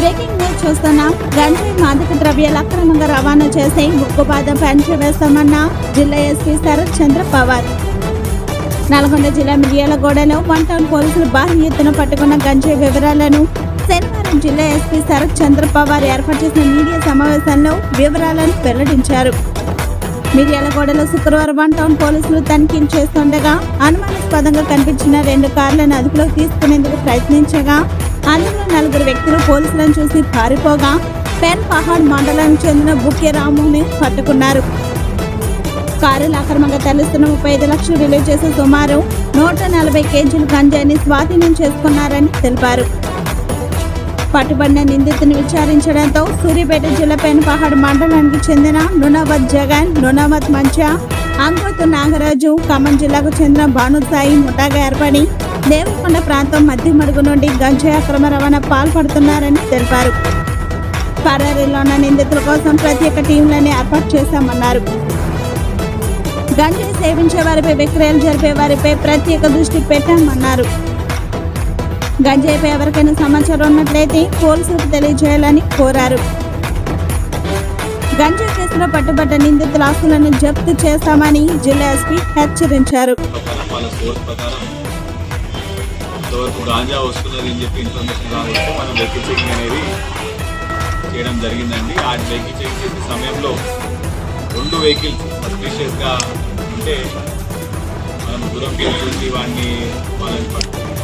చూస్తున్నాం. గంజాయి మాదక ద్రవ్యాలు అక్రమంగా రవాణా చేసి ఉక్కుపాదం వేస్తామన్న జిల్లా ఎస్పీ శరత్ చంద్ర పవార్. నల్గొండ జిల్లా మిర్యాలగూడలో వన్ టౌన్ పోలీసులు భారీ ఎత్తున పట్టుకున్న గంజాయి వివరాలను శనివారం జిల్లా ఎస్పీ శరత్ చంద్ర పవార్ ఏర్పాటు చేసిన మీడియా సమావేశంలో వివరాలను వెల్లడించారు. మిర్యాలగూడలో శుక్రవారం వన్ టౌన్ పోలీసులు తనిఖీలు చేస్తుండగా అనుమానాస్పదంగా కనిపించిన రెండు కార్లను అదుపులోకి తీసుకునేందుకు ప్రయత్నించగా అందులో నలుగురు వ్యక్తులు పోలీసులను చూసి పారిపోగా పెన్ పహాడ్ మండలానికి చెందిన బుక్కే రాముని పట్టుకున్నారు. కారులు అక్రమంగా తరలిస్తున్న ముప్పై ఐదు లక్షలు విలువ చేసే సుమారు నూట నలభై కేజీలు గంజాయిని స్వాధీనం చేసుకున్నారని తెలిపారు. పట్టుబడిన నిందితుని విచారించడంతో సూర్యాపేట జిల్లా పెనపహాడ్ మండలానికి చెందిన నునావత్ జగన్ నునావత్ మంచ అంకుత్ నాగరాజు ఖమ్మం జిల్లాకు చెందిన భానుసాయి ముఠాగా ఏర్పడి దేవరకొండ ప్రాంతం మధ్య మడుగు నుండి గంజాయి అక్రమ రవాణా పాల్పడుతున్నారని తెలిపారు. పరారీలో ఉన్న నిందితుల కోసం ప్రత్యేక టీంలని ఏర్పాటు చేశామన్నారు. గంజాయి సేవించే వారిపై విక్రయాలు జరిపే వారిపై ప్రత్యేక దృష్టి పెట్టామన్నారు. గంజాయిపై ఎవరికైనా సమాచారం ఉన్నట్లయితే పోలీసులకు తెలియజేయాలని కోరారు. గంజాయి కేసులో పట్టుబడ్డ నిందితుల ఆస్తులను జప్తు చేస్తామని జిల్లా ఎస్పీ హెచ్చరించారు. ఇంతవరకు గాంజా వస్తున్నది అని చెప్పి ఇన్ఫర్మేషన్ రావచ్చు. మనం వెహికల్ చెకింగ్ అనేది చేయడం జరిగిందండి. ఆ వెహికల్ చెకింగ్ చేసే సమయంలో రెండు వెహికల్స్ సస్పీషియస్గా ఉంటే మనం దూరంకి వెళ్ళి వాడిని వాళ్ళని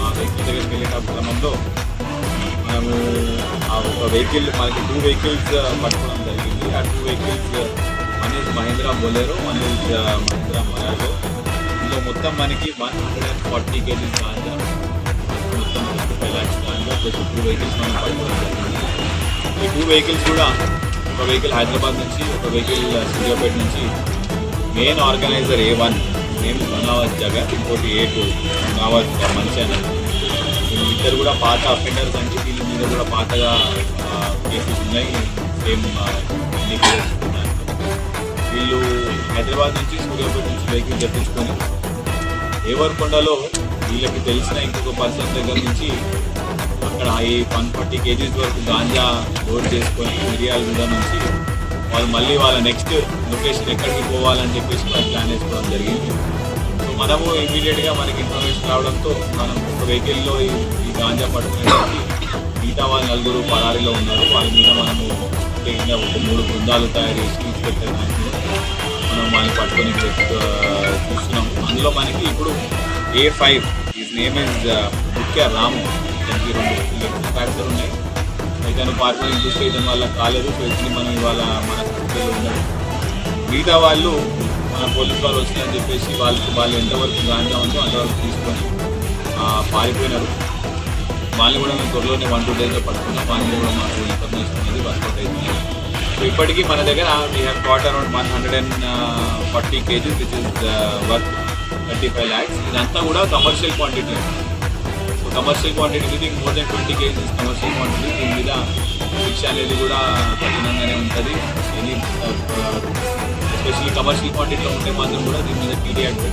ఆ వెహికల్ దగ్గరికి వెళ్ళేటప్పుడు క్రమంలో మనము ఆ ఒక వెహికల్ మనకి టూ వెహికల్స్ పట్టుకోవడం జరిగింది. ఆ two vehicles one is Mahindra Bolero one is Mahindra Marazzo ఇందులో మొత్తం మనకి one hundred and forty kgs ganja five lakhs ganja plus two vehicles మనం జరిగింది ఈ టూ వెహికల్స్ కూడా ఒక వెహికల్ హైదరాబాద్ నుంచి ఒక వెహికల్ సూర్యాపేట నుంచి. మెయిన్ ఆర్గనైజర్ ఏ వన్ నేను గుణావత్ జగన్ ఇంకోటి ఏ టూ గుణావత్ మంచాన ఇద్దరు కూడా పాత అఫెండర్స్ అండి వీళ్ళ మీద కూడా పాతగా కేసెస్ ఉన్నాయి. సేమ్ వీళ్ళు హైదరాబాద్ నుంచి సూర్యాపేట నుంచి వెహికల్ తెప్పించుకొని దేవరకొండలో వీళ్ళకి తెలిసిన ఇంకొక పర్సన్ దగ్గర నుంచి అక్కడ ఈ వన్ ఫార్టీ కేజీస్ వరకు గాంజా లోడ్ చేసుకొని మిరియాలగూడ నుంచి వాళ్ళు మళ్ళీ వాళ్ళ నెక్స్ట్ లొకేషన్ ఎక్కడికి పోవాలని చెప్పేసి వాళ్ళు ప్లాన్ చేసుకోవడం జరిగింది. సో మనము ఇమీడియట్గా మనకి ఇన్ఫర్మేషన్ రావడంతో మనం ఒక వెహికల్లో ఈ గాంజా పట్టుకునేసరికి మిగతా వాళ్ళు నలుగురు పరారీలో ఉన్నారు. వాళ్ళ మీద మనము ఇంకా ఒక మూడు బృందాలు తయారు చేసి ఇన్స్పెక్టర్ మనం వాళ్ళని పట్టుకొని చూస్తున్నాం. అందులో మనకి ఇప్పుడు A five is name is Mukhya Ramu. దానికి రెండు ఫ్యాక్టర్ ఉన్నాయి. ఇతను పార్కింగ్ చూస్తే చేయడం వల్ల కాలేదు సో మనం ఇవాళ మన కస్టడీలో ఉన్నాడు మిగతా వాళ్ళు మన పోలీస్ వాళ్ళు వచ్చిందని చెప్పేసి వాళ్ళకి వాళ్ళు ఎంతవరకు గాంజా ఉందో అంతవరకు తీసుకొని పారిపోయినారు. వాళ్ళు కూడా మేము త్వరలోనే వన్ టూ డేస్లో పట్టుకున్నాం. వాళ్ళు కూడా మాకు ఇన్ఫర్మేషన్ అనేది వర్కౌట్ అయింది. సో ఇప్పటికీ మన దగ్గర we have caught around one hundred and forty kgs which is worth thirty five lakhs ఇదంతా కూడా commercial quantity so commercial quantity దీనికి more than twenty kgs commercial quantity దీని మీద శిక్ష అనేది కూడా కఠినంగానే ఉంటుంది. ఎనీ ఎస్పెషల్లీ కమర్షియల్ క్వాంటిటీలో ఉంటే మాత్రం కూడా దీని మీద పీడీ యాక్ట్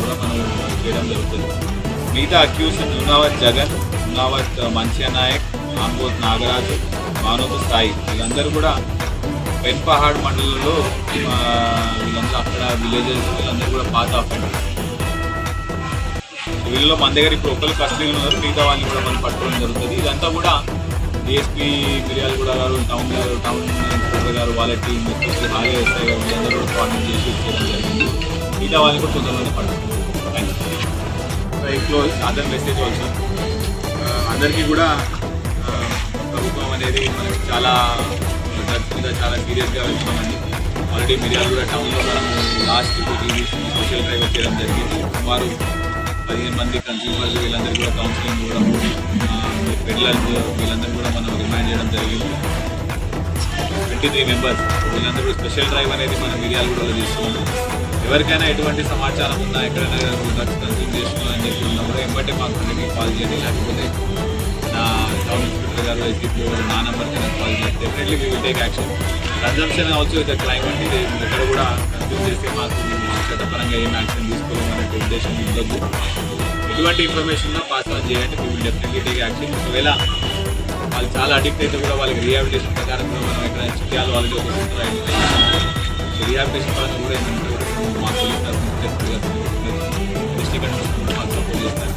కూడా మనం చేయడం జరుగుతుంది. మిగతా అక్యూస్ నునావత్ జగన్ నునావత్ uh, మన్సియా నాయక్ ఆంబోత్ నాగరాజు మానవ సాయి. వీళ్ళందరూ కూడా పెన్పహాడ్ మండలంలో వీళ్ళందరూ అక్కడ విలేజెస్ వీళ్ళందరూ కూడా పాత అఫెండర్స్ వీళ్ళలో మన దగ్గర ఇప్పుడు ఒకరు కస్టడీలో ఉన్నారు మిగతా వాళ్ళని కూడా మనం పట్టుకోవడం జరుగుతుంది. ఇదంతా కూడా డిఎస్పీ మిర్యాలగూడ గారు టౌన్ గారు టౌన్ ఇన్స్పెక్టర్ గారు వాళ్ళ టీం ఎస్పెషల్లీ హాలే ఎస్ఐ గారు వీళ్ళందరూ కూడా కోఆర్డినేట్ చేసి చేయడం జరిగింది. మిగతా వాళ్ళని కూడా తొందరలోనే పట్టుకుంటాం. Thank you other message also అందరికీ కూడా ఆ, ప్రభుత్వం అనేది మనకి చాలా డ్రగ్స్ మీద చాలా సీరియస్గా వెళ్తున్నామండి ఆల్రెడీ మిర్యాల కూడా టౌన్లో మనం last two TVs special drive చేయడం జరిగింది. సుమారు పదిహేను మంది కన్స్యూమర్స్ వీళ్ళందరికీ కూడా కౌన్సిలింగ్ కూడా పెడ్లర్స్ వీళ్ళందరూ కూడా మనం రిమైండ్ చేయడం జరిగింది. ట్వంటీ త్రీ మెంబర్స్ వీళ్ళందరూ కూడా స్పెషల్ డ్రైవ్ అనేది మనం మిర్యాల కూడా తీసుకున్నాం ఎవరికైనా ఎటువంటి సమాచారం ఉన్నా ఎక్కడైనా డ్రగ్స్ కన్స్యూమ్ చేస్తున్నా అని చెప్పి ఉన్నప్పుడు కూడా ఎంబటే మాకు అందరికీ కాల్ చేయండి. లేకపోతే నా టౌన్ ఇన్స్పెక్టర్ గారు ఎస్డిపి గారు నా నెంబర్కి నాకు కాల్ చేయండి. Definitely we will take action consumption also ఇది క్లైమ్ అంటే ఇది ఎక్కడ కూడా కన్స్యూమ్ చేస్తే మాకు చట్టపరంగా ఏం యాక్షన్ తీసుకోవాలనే ఉద్దేశం ఉండదు ఎటువంటి ఇన్ఫర్మేషన్ ఉన్నా పాస్ ఆన్ చేయండి. We will definitely take action ఒకవేళ వాళ్ళు చాలా అడిక్ట్ అయితే కూడా వాళ్ళకి రీహాబిలిటేషన్ ప్రకారం కూడా మనం ఎక్కడ చేయాలి వాళ్ళకి ఒక రీహాబిలిటేషన్ పరంగా కూడా ఏంటంటే మా పోలీస్ తరఫున డిస్ట్రిక్ట్ వాళ్ళు సపోర్ట్ చేస్తారు